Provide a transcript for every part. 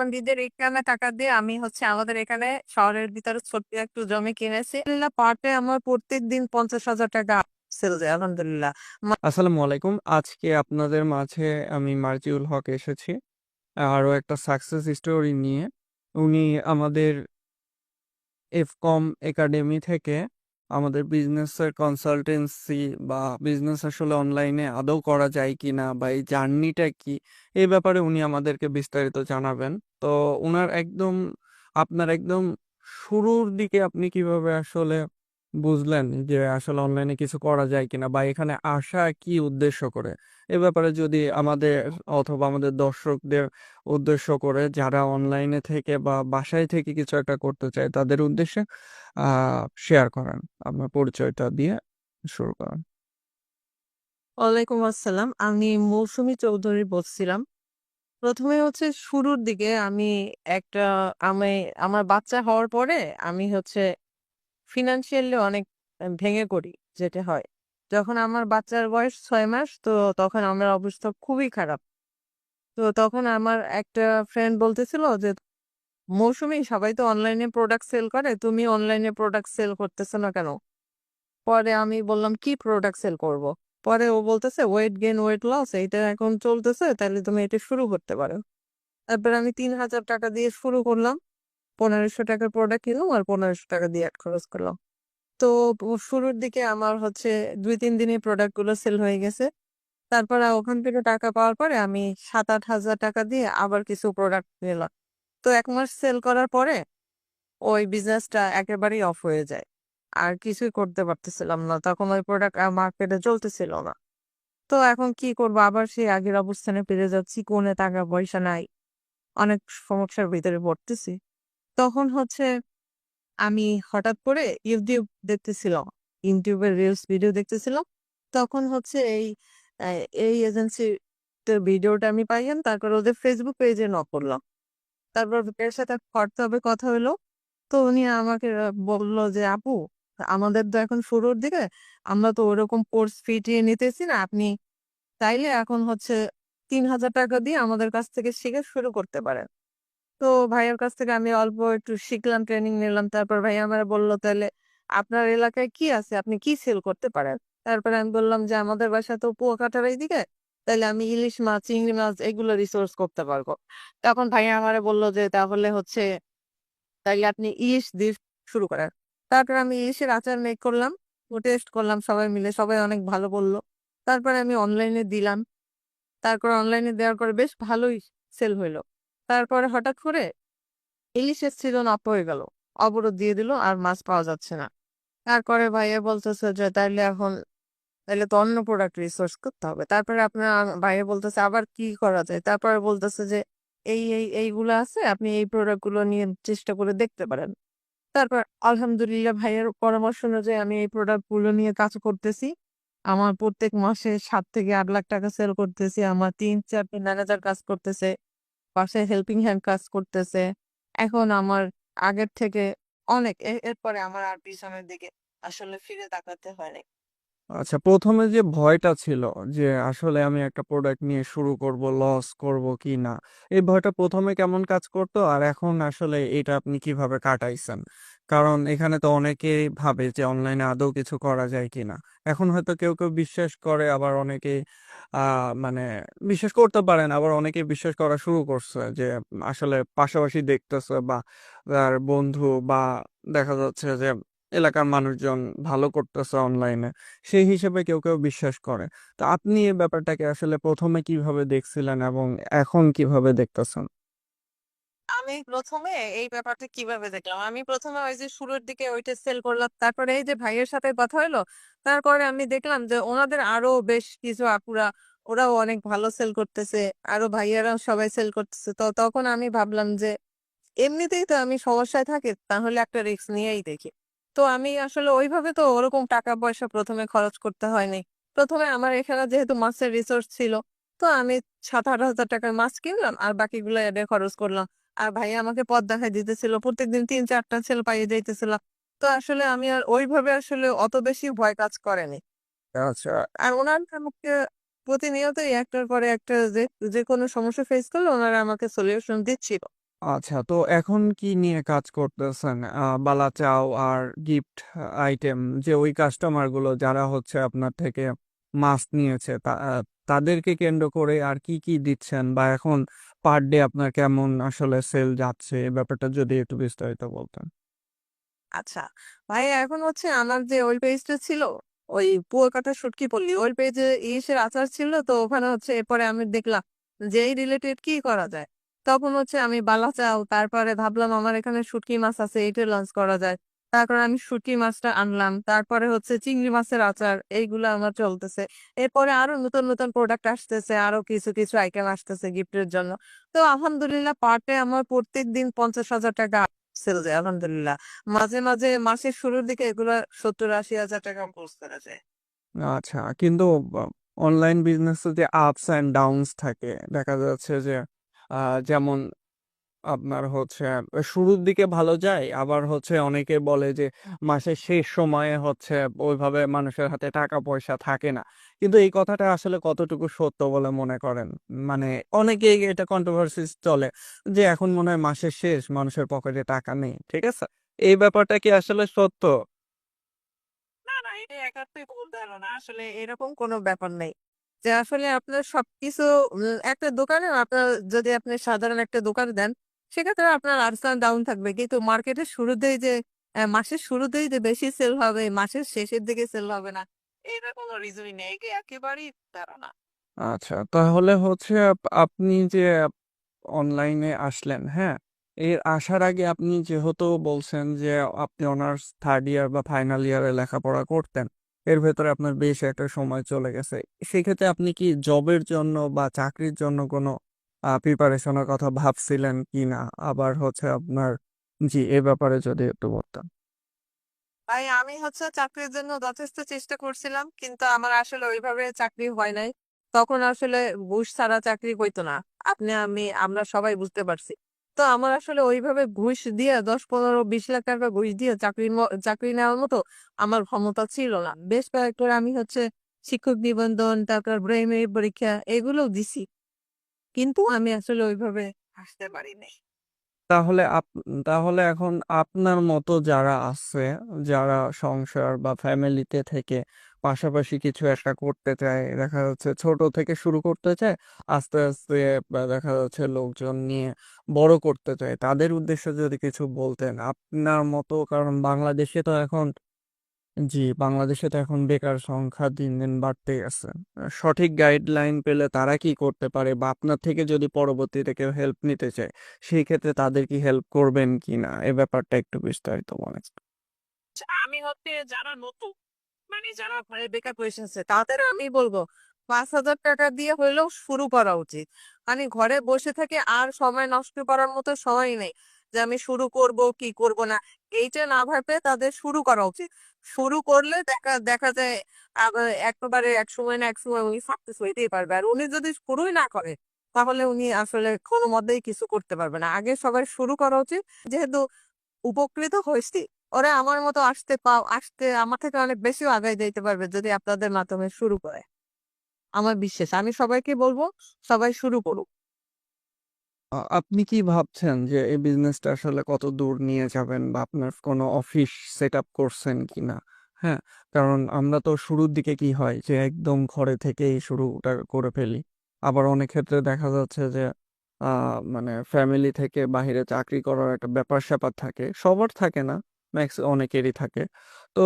প্রতিবন্ধীদের এখানে টাকা দিয়ে আমি হচ্ছে আমাদের এখানে শহরের ভিতরে ছোট্ট একটু জমি কিনেছি। পার্টে আমার প্রত্যেক দিন পঞ্চাশ হাজার টাকা আলহামদুলিল্লাহ। আসসালামু আলাইকুম। আজকে আপনাদের মাঝে আমি মার্জিউল হক এসেছি, আরও একটা সাকসেস স্টোরি নিয়ে। উনি আমাদের এফকম একাডেমি থেকে আমাদের বিজনেসের কনসালটেন্সি বা বিজনেস আসলে অনলাইনে আদৌ করা যায় কি না বা এই জার্নিটা কি, এই ব্যাপারে উনি আমাদেরকে বিস্তারিত জানাবেন। তো ওনার একদম, আপনার একদম শুরুর দিকে আপনি কীভাবে আসলে বুঝলেন? যে আসলে অনলাইনে কিছু করা যায় কিনা বা এখানে আসা কি উদ্দেশ্য করে? এ ব্যাপারে যদি আমাদের অথবা আমাদের দর্শকদের উদ্দেশ্য করে যারা অনলাইনে থেকে বা বাসায় থেকে কিছু একটা করতে চায়, তাদের উদ্দেশ্যে আহ শেয়ার করেন। আপনার পরিচয়টা দিয়ে শুরু করেন। ওয়ালাইকুম আসসালাম। আমি মৌসুমী চৌধুরী বলছিলাম। প্রথমে হচ্ছে শুরুর দিকে আমি একটা, আমি, আমার বাচ্চা হওয়ার পরে আমি হচ্ছে ফিনান্সিয়ালি অনেক ভেঙে পড়ি যেটা হয়। যখন আমার বাচ্চার বয়স ছয় মাস, তো তখন আমার অবস্থা খুবই খারাপ। তো তখন আমার একটা ফ্রেন্ড বলতেছিল যে, মৌসুমি, সবাই তো অনলাইনে প্রোডাক্ট সেল করে, তুমি অনলাইনে প্রোডাক্ট সেল করতেছো না কেন? পরে আমি বললাম, কি প্রোডাক্ট সেল করব। পরে ও বলতেছে ওয়েট গেইন ওয়েট লস এইটা এখন চলতেছে তাহলে তুমি এটা শুরু করতে পারো। তারপর আমি তিন হাজার টাকা দিয়ে শুরু করলাম। পনেরোশো টাকার প্রোডাক্ট কিনলাম আর পনেরোশো টাকা দিয়ে অ্যাড খরচ করলাম। তো শুরুর দিকে আমার হচ্ছে দুই, তিন দিনে প্রোডাক্টগুলো সেল হয়ে গেছে। তারপরে ওখান থেকে টাকা পাওয়ার পরে আমি সাত, আট হাজার টাকা দিয়ে আবার কিছু প্রোডাক্ট নিলাম। তো এক মাস সেল করার পরে ওই বিজনেসটা একেবারেই অফ হয়ে যায়। আর কিছুই করতে পারতেছিলাম না। তখন ওই প্রোডাক্ট মার্কেটে চলতেছিল না। তো এখন কি করব? আবার সেই আগের অবস্থানে ফিরে যাচ্ছি। কোনে টাকা পয়সা নাই। অনেক সমস্যার ভিতরে পড়তেছি। তখন হচ্ছে আমি হঠাৎ করে ইউটিউব দেখতেছিলাম ইউটিউবের রিলস ভিডিও দেখতেছিলাম। তখন হচ্ছে এই এই এজেন্সির ভিডিওটা আমি পাইলাম, তারপর ওদের ফেসবুক পেজে ন করলাম। তারপর এর সাথে হোয়াটসঅ্যাপে কথা হলো। তো উনি আমাকে বলল যে, আপু, আমাদের তো এখন শুরুর দিকে, আমরা তো ওরকম কোর্স ফিটিয়ে নিতেছি না। আপনি তাইলে এখন হচ্ছে তিন হাজার টাকা দিয়ে আমাদের কাছ থেকে শিখে শুরু করতে পারেন। তো ভাইয়ের কাছ থেকে আমি অল্প একটু শিখলাম ট্রেনিং নিলাম। তারপর ভাই আমার বলল, তাহলে আপনার এলাকায় কি আছে? আপনি কি সেল করতে পারেন? তারপরে আমি বললাম যে, আমাদের বাসা তো কুয়াকাটার এইদিকে, তাহলে আমি ইলিশ মাছ, চিংড়ি মাছ এগুলো রিসোর্স করতে পারব। তখন ভাইয়া আমারে বলল যে, তাহলে হচ্ছে তাইলে আপনি ইলিশ দিয়ে শুরু করেন। তারপর আমি ইলিশের আচার মেক করলাম ও টেস্ট করলাম সবাই মিলে, সবাই অনেক ভালো বলল। তারপরে আমি অনলাইনে দিলাম। তারপর অনলাইনে দেওয়ার পরে বেশ ভালোই সেল হইল। তারপরে হঠাৎ করে ইলিশের সিজন অফ হয়ে গেল। অবরোধ দিয়ে দিল আর মাছ পাওয়া যাচ্ছে না। তারপরে ভাইয়া বলতেছে যে, তাইলে এখন তাহলে তো অন্য প্রোডাক্ট রিসোর্স করতে হবে। তারপরে আপনার ভাইয়া বলতেছে, আবার কি করা যায়? তারপরে বলতেছে যে, এই এই, এইগুলো আছে, আপনি এই প্রোডাক্টগুলো নিয়ে চেষ্টা করে দেখতে পারেন। তারপর আলহামদুলিল্লাহ ভাইয়ের পরামর্শ অনুযায়ী আমি এই প্রোডাক্টগুলো নিয়ে কাজ করতেছি। আমার প্রত্যেক মাসে সাত থেকে আট লাখ টাকা সেল করতেছি। আমার তিন চারটি ম্যানেজার কাজ করতেছে। পাশে হেল্পিং হ্যান্ড কাজ করতেছে। এখন আমার আগের থেকে অনেক এরপরে আমার আর পিছনের দিকে আসলে ফিরে তাকাতে হয় আচ্ছা প্রথমে যে ভয়টা ছিল যে আসলে আমি একটা প্রোডাক্ট নিয়ে শুরু করব লস করব কি না এই ভয়টা প্রথমে কেমন কাজ করতো? আর এখন আসলে এটা আপনি কীভাবে কাটাইছেন? কারণ এখানে তো অনেকেই ভাবে যে অনলাইনে আদৌ কিছু করা যায় কিনা। এখন হয়তো কেউ কেউ বিশ্বাস করে, আবার অনেকে আহ মানে বিশ্বাস করতে পারেন আবার অনেকে বিশ্বাস করা শুরু করছে যে আসলে পাশাপাশি দেখতেছে বা তার বন্ধু বা দেখা যাচ্ছে যে এলাকার মানুষজন ভালো করতেছে অনলাইনে সেই হিসেবে কেউ কেউ বিশ্বাস করে। তো আপনি এই ব্যাপারটাকে আসলে প্রথমে কীভাবে দেখছিলেন এবং এখন কীভাবে দেখতেছেন? আমি প্রথমে এই ব্যাপারটা কীভাবে দেখলাম? আমি প্রথমে ওই যে শুরুর দিকে ওইটা সেল করলাম, তারপরে এই যে ভাইয়ের সাথে কথা হলো তারপরে আমি দেখলাম যে ওনাদের আরও বেশ কিছু আপুরা, ওরাও অনেক ভালো সেল করতেছে, আরও ভাইয়ারাও সবাই সেল করতেছে। তো তখন আমি ভাবলাম যে, এমনিতেই তো আমি সমস্যায় থাকি, তাহলে একটা রিস্ক নিয়েই দেখি। তো আমি আসলে ওইভাবে তো ওরকম টাকা পয়সা প্রথমে খরচ করতে হয়নি। প্রথমে আমার এখানে যেহেতু মাছের রিসোর্স ছিল তো আমি সাত আট হাজার টাকার মাছ কিনলাম আর বাকিগুলো এডে খরচ করলাম। আর ভাই আমাকে পথ দেখাই দিতেছিল প্রত্যেকদিন তিন চারটা ছেলে পাইয়ে যাইতেছিলাম তো আসলে আমি আর ওইভাবে আসলে অত বেশি ভয় কাজ করেনি। আচ্ছা। আর ওনার আমাকে প্রতিনিয়তই একটার পরে একটা যে যে কোনো সমস্যা ফেস করলে ওনারা আমাকে সলিউশন দিচ্ছিল। আচ্ছা তো এখন কি নিয়ে কাজ করতেছেন? বালা চাও আর গিফট আইটেম যে ওই কাস্টমারগুলো যারা হচ্ছে আপনার থেকে মাছ নিয়েছে তাদেরকে কেন্দ্র করে আর কি, কি দিচ্ছেন? বা এখন পার ডে আপনার কেমন আসলে সেল যাচ্ছে? এ ব্যাপারটা যদি একটু বিস্তারিত বলতেন। আচ্ছা। ভাইয়া এখন হচ্ছে আমার যে ওই পেজটা ছিল, ওই কুয়াকাটা শুটকি পল্লী ওই পেজে ইলিশের আচার ছিল তো ওখানে হচ্ছে এরপরে আমি দেখলাম যে এই রিলেটেড কি করা যায়। তখন হচ্ছে আমি বালা চাও তারপরে ভাবলাম আমার এখানে শুটকি মাছ আছে এটা লঞ্চ করা যায়। তারপরে আমি শুটকি মাছটা আনলাম। তারপরে হচ্ছে চিংড়ি মাছের আচার এইগুলা আমার চলতেছে। এরপরে আরও নতুন, নতুন প্রোডাক্ট আসতেছে। আরও কিছু, কিছু আইটেম আসতেছে গিফটের জন্য। তো আলহামদুলিল্লাহ পার ডে আমার প্রত্যেকদিন ৳৫০,০০০ সেল যায় আলহামদুলিল্লাহ। মাঝে, মাঝে মাসের শুরুর দিকে এগুলা ৳৭০,০০০-৮০,০০০ ক্লোজ করা যায়। আচ্ছা কিন্তু অনলাইন বিজনেসে যে আপস অ্যান্ড ডাউনস থাকে দেখা যাচ্ছে যে যেমন আপনার হচ্ছে শুরুর দিকে ভালো যায় আবার হচ্ছে অনেকে বলে যে মাসের শেষ সময়ে হচ্ছে ওইভাবে মানুষের হাতে টাকা পয়সা থাকে না। কিন্তু এই কথাটা আসলে কতটুকু সত্য বলে মনে করেন? মানে অনেকেই এটা কন্ট্রোভার্সি চলে যে এখন মনে হয় মাসের শেষ মানুষের পকেটে টাকা নেই। ঠিক আছে? এই ব্যাপারটা কি আসলে সত্য? না, না এটা একান্তই ভুল ধারণা। আসলে এরকম কোনো ব্যাপার নেই। যে আসলে আপনার সবকিছু একটা দোকানে আপনার যদি আপনি সাধারণ একটা দোকান দেন, সেক্ষেত্রে আপনার আপস ডাউন থাকবে। কিন্তু মার্কেটের শুরুতেই যে মাসের শুরুতেই যে বেশি সেল হবে, মাসের শেষের দিকে সেল হবে না, এটার কোনো রিজনই নেই। একে একেবারেই ধারণা। আচ্ছা তাহলে হচ্ছে আপনি যে অনলাইনে আসলেন, হ্যাঁ? এর আসার আগে আপনি যেহেতু বলছেন যে আপনি অনার্স থার্ড ইয়ার বা ফাইনাল ইয়ারে লেখাপড়া করতেন। এর ভেতরে আপনার বেশ একটা সময় চলে গেছে। সেক্ষেত্রে আপনি কি জবের জন্য বা চাকরির জন্য কোনো আ প্রিপারেশন এর কথা ভাবছিলেন কিনা? আবার হচ্ছে আপনার জি, এ ব্যাপারে যদি একটু বলতেন। ভাই আমি হচ্ছে চাকরির জন্য যথেষ্ট চেষ্টা করছিলাম। কিন্তু আমার আসলে ওইভাবে চাকরি হয় নাই। তখন আসলে ঘুষ ছাড়া চাকরি হইতো না। আপনি আমি আমরা সবাই বুঝতে পারছি। তো আমার আসলে ওইভাবে ঘুষ দিয়ে ১০, ১৫, ২০ লাখ টাকা ঘুষ দিয়ে চাকরির ম চাকরি নেওয়ার মতো আমার ক্ষমতা ছিল না। বেশ কয়েকবার আমি হচ্ছে শিক্ষক নিবন্ধন, তারপর প্রাইমারি পরীক্ষা এগুলোও দিছি। কিন্তু আমি আসলে ওইভাবে আসতে পারি নাই। তাহলে তাহলে এখন আপনার মতো যারা আছে, যারা সংসার বা ফ্যামিলিতে থেকে পাশাপাশি কিছু একটা করতে চায়, দেখা যাচ্ছে ছোট থেকে শুরু করতে চায়, আস্তে, আস্তে দেখা যাচ্ছে লোকজন নিয়ে বড় করতে চায়। তাদের উদ্দেশ্যে যদি কিছু বলতেন, আপনার মতো কারণ বাংলাদেশে তো এখন জি, বাংলাদেশে তো এখন বেকার সংখ্যা দিন, দিন বাড়তেই আছে। সঠিক গাইডলাইন পেলে তারা কি করতে পারে? বা আপনার থেকে যদি পরবর্তীতে কেউ হেল্প নিতে চায়, সেই ক্ষেত্রে তাদের কি হেল্প করবেন কিনা? এ ব্যাপারটা একটু বিস্তারিত বলেন। আচ্ছা, আমি হচ্ছে যারা নতুন মানে যারা বেকার বসে আছে তাদের আমি বলব ৳৫,০০০ দিয়ে হইলেও শুরু করা উচিত। মানে ঘরে বসে থেকে আর সময় নষ্ট করার মতো সময় নেই। যে আমি শুরু করব কি করব না। এইটা না ভেবে তাদের শুরু করা উচিত। শুরু করলে দেখা দেখা যায় আবা এক সময় না এক সময় উনি সাকসেস হইতেই পারবে। আর উনি যদি শুরুই না করে তাহলে উনি আসলে কোনমতেই কিছু করতে পারবে না। আগে সবার শুরু করা উচিত। যেহেতু উপকৃত হইছি ওরা আমার মতো আসতে পাও আসতে আমার থেকে অনেক বেশিও আগায় যাইতে পারবে যদি আপনাদের মাধ্যমে শুরু করে। আমার বিশ্বাস। আমি সবাইকে বলব সবাই শুরু করুক। আপনি কি ভাবছেন যে এই বিজনেসটা আসলে কত দূর নিয়ে যাবেন? বা আপনার কোনো অফিস সেটআপ করছেন কিনা? হ্যাঁ? কারণ আমরা তো শুরুর দিকে কি হয় যে একদম ঘরে থেকেই শুরুটা করে ফেলি। আবার অনেক ক্ষেত্রে দেখা যাচ্ছে যে মানে ফ্যামিলি থেকে বাহিরে চাকরি করার একটা ব্যাপার-স্যাপার থাকে। সবার থাকে না, ম্যাক্স অনেকেরই থাকে। তো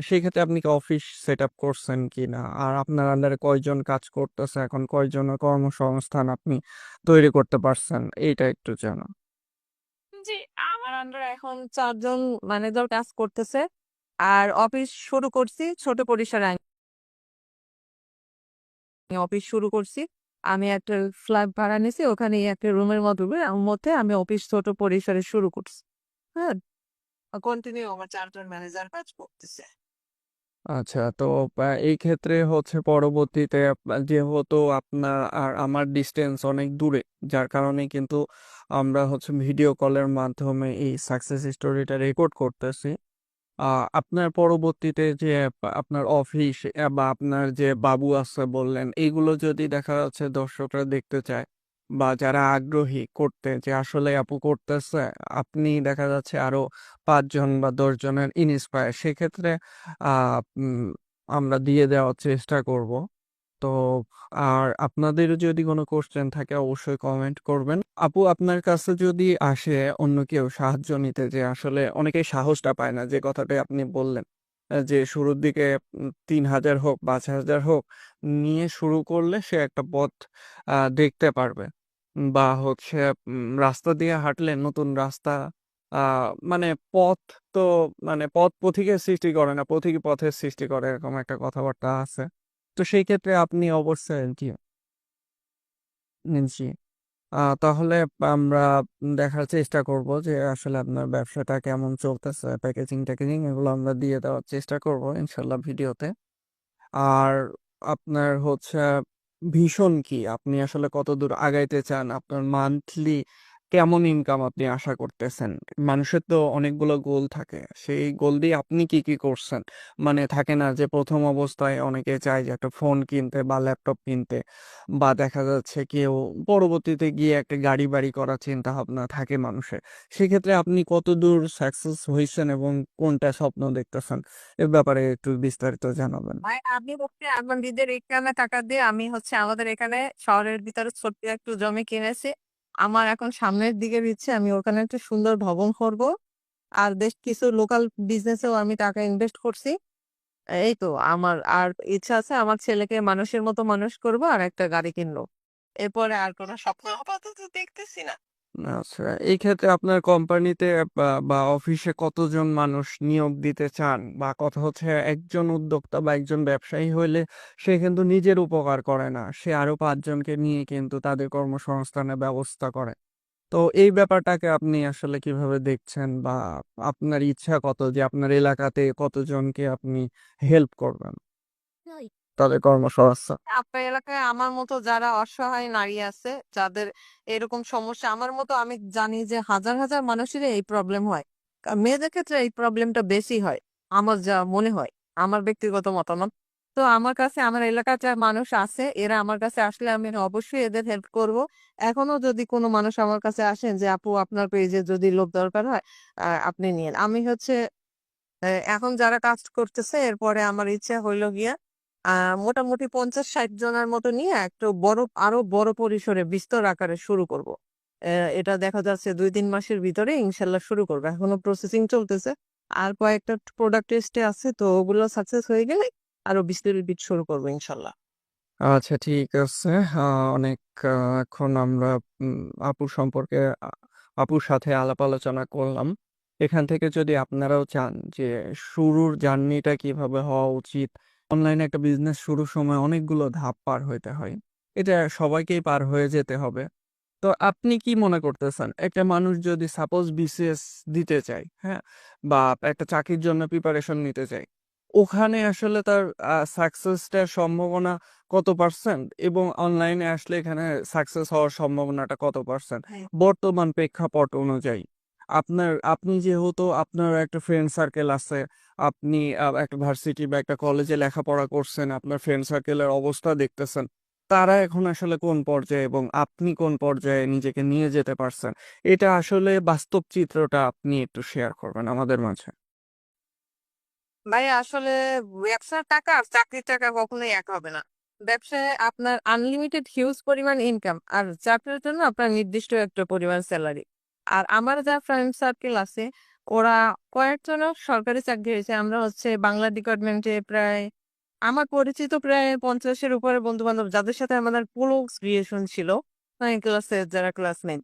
সেই ক্ষেত্রে আপনি কি অফিস সেট আপ করছেন কিনা? আর আপনার আন্ডারে কয়জন কাজ করতেছে এখন? কয়জন কর্মসংস্থান আপনি তৈরি করতে পারছেন? এইটা একটু জানা জি, আমার আন্ডারে এখন ৪ জন ম্যানেজার কাজ করতেছে। আর অফিস শুরু করছি ছোট পরিসরে আমি অফিস শুরু করছি। আমি একটা ফ্ল্যাট ভাড়া নিছি। ওখানেই একটা রুমের মধ্যে মধ্যে আমি অফিস ছোট পরিসরে শুরু করছি। হ্যাঁ? কন্টিনিউ আমার ৪ জন ম্যানেজার কাজ করতেছে। আচ্ছা তো এই ক্ষেত্রে হচ্ছে পরবর্তীতে যেহেতু আপনার আর আমার ডিস্টেন্স অনেক দূরে, যার কারণে কিন্তু আমরা হচ্ছে ভিডিও কলের মাধ্যমে এই সাকসেস স্টোরিটা রেকর্ড করতেছি। আ আপনার পরবর্তীতে যে আপ আপনার অফিস বা আপনার যে বাবু আছে বললেন, এগুলো যদি দেখা যাচ্ছে দর্শকরা দেখতে চায়, বা যারা আগ্রহী করতে যে আসলে আপু করতেছে, আপনি দেখা যাচ্ছে আরও পাঁচজন বা দশ জনের ইন্সপায়ার সেক্ষেত্রে আহ আমরা দিয়ে দেওয়ার চেষ্টা করব। তো আর আপনাদের যদি কোনো কোশ্চেন থাকে অবশ্যই কমেন্ট করবেন। আপু, আপনার কাছে যদি আসে অন্য কেউ সাহায্য নিতে যে আসলে অনেকেই সাহসটা পায় না যে কথাটা আপনি বললেন যে শুরুর দিকে তিন হাজার হোক, পাঁচ হাজার হোক, নিয়ে শুরু করলে সে একটা পথ দেখতে পারবে। বা হচ্ছে রাস্তা দিয়ে হাঁটলে নতুন রাস্তা মানে পথ তো মানে পথ পথিকের সৃষ্টি করে না, পথিক পথের সৃষ্টি করে, এরকম একটা কথাবার্তা আছে। তো সেই ক্ষেত্রে আপনি অবশ্যই জি। তাহলে আমরা দেখার চেষ্টা করব যে আসলে আপনার ব্যবসাটা কেমন চলতেছে প্যাকেজিং ট্যাকেজিং এগুলো আমরা দিয়ে দেওয়ার চেষ্টা করব ইনশাল্লাহ ভিডিওতে। আর আপনার হচ্ছে ভীষণ কি? আপনি আসলে কত দূর আগাইতে চান? আপনার মান্থলি কেমন ইনকাম আপনি আশা করতেছেন? মানুষের তো অনেকগুলো গোল থাকে। সেই গোল দিয়ে আপনি কি কি করছেন? মানে থাকে না যে, প্রথম অবস্থায় অনেকে চায় যে, একটা ফোন কিনতে বা ল্যাপটপ কিনতে বা দেখা যাচ্ছে কেউ পরবর্তীতে গিয়ে একটা গাড়ি বাড়ি করার চিন্তা ভাবনা থাকে মানুষের। সেক্ষেত্রে আপনি কত দূর সাকসেস হয়েছেন এবং কোনটা স্বপ্ন দেখতেছেন? এ ব্যাপারে একটু বিস্তারিত জানাবেন। আমি হচ্ছে আমার নিজের এখানে টাকা দিয়ে আমি হচ্ছে আমাদের এখানে শহরের ভিতরে ছোট্ট একটু জমি কিনেছি। আমার এখন সামনের দিকে দিচ্ছে আমি ওখানে একটা সুন্দর ভবন করব। আর বেশ কিছু লোকাল বিজনেসেও আমি টাকা ইনভেস্ট করছি। এই তো আমার আর ইচ্ছা আছে আমার ছেলেকে মানুষের মতো মানুষ করব আর একটা গাড়ি কিনবো। এরপরে আর কোনো স্বপ্ন আপাতত দেখতেছি না। আচ্ছা এই ক্ষেত্রে আপনার কোম্পানিতে বা অফিসে কতজন মানুষ নিয়োগ দিতে চান? বা কথা হচ্ছে একজন উদ্যোক্তা বা একজন ব্যবসায়ী হইলে সে কিন্তু নিজের উপকার করে না। সে আরও পাঁচজনকে নিয়ে কিন্তু তাদের কর্মসংস্থানের ব্যবস্থা করে। তো এই ব্যাপারটাকে আপনি আসলে কীভাবে দেখছেন? বা আপনার ইচ্ছা কত যে আপনার এলাকাতে কতজনকে আপনি হেল্প করবেন? তাদের কর্মসংস্থান আপনার এলাকায় আমার মতো যারা অসহায় নারী আছে, যাদের এরকম সমস্যা, আমার মতো আমি জানি যে হাজার হাজার মানুষেরই এই প্রবলেম হয়। মেয়েদের ক্ষেত্রে এই প্রবলেমটা বেশি হয়, আমার যা মনে হয়, আমার ব্যক্তিগত মতামত। তো আমার কাছে, আমার এলাকার যা মানুষ আছে, এরা আমার কাছে আসলে আমি অবশ্যই এদের হেল্প করব। এখনও যদি কোনো মানুষ আমার কাছে আসেন যে, আপু, আপনার পেজে যদি লোক দরকার হয় আপনি নিন আমি হচ্ছে এখন যারা কাজ করতেছে, এরপরে আমার ইচ্ছা হইল গিয়া মোটামুটি পঞ্চাশ ষাট জনের মতো নিয়ে একটু বড়, আরও বড় পরিসরে বিস্তর আকারে শুরু করব। এটা দেখা যাচ্ছে দুই, তিন মাসের ভিতরে ইনশাল্লাহ শুরু করব। এখনও প্রসেসিং চলতেছে। আর কয়েকটা প্রোডাক্ট টেস্টে আছে, তো ওগুলো সাকসেস হয়ে গেলে আরও বিস্তর বিট শুরু করব ইনশাল্লাহ। আচ্ছা ঠিক আছে। অনেক এখন আমরা আপুর সম্পর্কে আপুর সাথে আলাপ আলোচনা করলাম। এখান থেকে যদি আপনারাও চান যে শুরুর জার্নিটা কীভাবে হওয়া উচিত অনলাইনে একটা বিজনেস শুরুর সময় অনেকগুলো ধাপ পার হইতে হয়। এটা সবাইকেই পার হয়ে যেতে হবে। তো আপনি কি মনে করতেছেন? একটা মানুষ যদি সাপোজ বিসিএস দিতে চায় হ্যাঁ? বা একটা চাকরির জন্য প্রিপারেশন নিতে চায় ওখানে আসলে তার সাকসেসটার সম্ভাবনা কত পার্সেন্ট এবং অনলাইনে আসলে এখানে সাকসেস হওয়ার সম্ভাবনাটা কত পার্সেন্ট হ্যাঁ। বর্তমান প্রেক্ষাপট অনুযায়ী। আপনার আপনি যেহেতু আপনার একটা ফ্রেন্ড সার্কেল আছে আপনি একটা ভার্সিটি বা একটা কলেজে লেখাপড়া করছেন, আপনার ফ্রেন্ড সার্কেলের অবস্থা দেখতেছেন, তারা এখন আসলে কোন পর্যায়ে এবং আপনি কোন পর্যায়ে নিজেকে নিয়ে যেতে পারছেন? এটা আসলে বাস্তব চিত্রটা আপনি একটু শেয়ার করবেন আমাদের মাঝে। ভাই আসলে ব্যবসার টাকা আর চাকরির টাকা কখনোই এক হবে না। ব্যবসায় আপনার আনলিমিটেড হিউজ পরিমাণ ইনকাম আর চাকরির জন্য আপনার নির্দিষ্ট একটা পরিমাণ স্যালারি আর আমার যা ফ্রেন্ড সার্কেল আছে ওরা কয়েকজন সরকারি চাকরি হয়েছে। আমরা হচ্ছে বাংলা ডিপার্টমেন্টে প্রায়, আমার পরিচিত প্রায় পঞ্চাশের উপরে বন্ধু বান্ধব যাদের সাথে আমাদের ক্লোজ রিলেশন ছিল ক্লাসে যারা ক্লাস নেন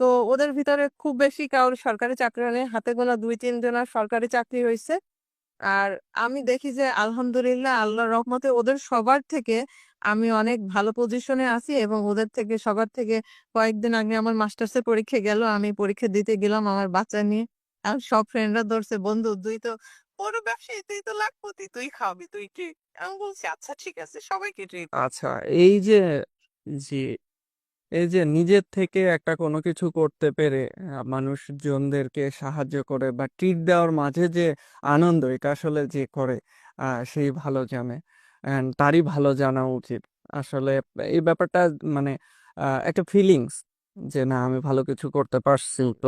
তো ওদের ভিতরে খুব বেশি কারোর সরকারি চাকরি নেই হাতে গোনা দুই তিন সরকারি চাকরি হয়েছে। আর আমি দেখি যে আলহামদুলিল্লাহ, আল্লাহর রহমতে ওদের সবার থেকে আমি অনেক ভালো পজিশনে আছি এবং ওদের থেকে, সবার থেকে কয়েকদিন আগে আমার মাস্টার্সের পরীক্ষা গেল, আমি পরীক্ষা দিতে গেলাম আমার বাচ্চা নিয়ে। আর সব ফ্রেন্ডরা ধরছে বন্ধু তুই তো বড় ব্যবসায়ী তুই তো লাখপতি তুই খাওয়াবি তুই ট্রিট আমি বলছি আচ্ছা ঠিক আছে সবাইকে ট্রিট আচ্ছা এই যে জি এই যে নিজের থেকে একটা কোনো কিছু করতে পেরে মানুষজনদেরকে সাহায্য করে বা ট্রিট দেওয়ার মাঝে যে আনন্দ এটা আসলে যে করে আহ, সেই ভালো জানে তারই ভালো জানা উচিত। আসলে এই ব্যাপারটা মানে আহ, একটা ফিলিংস যে না আমি ভালো কিছু করতে পারছি। তো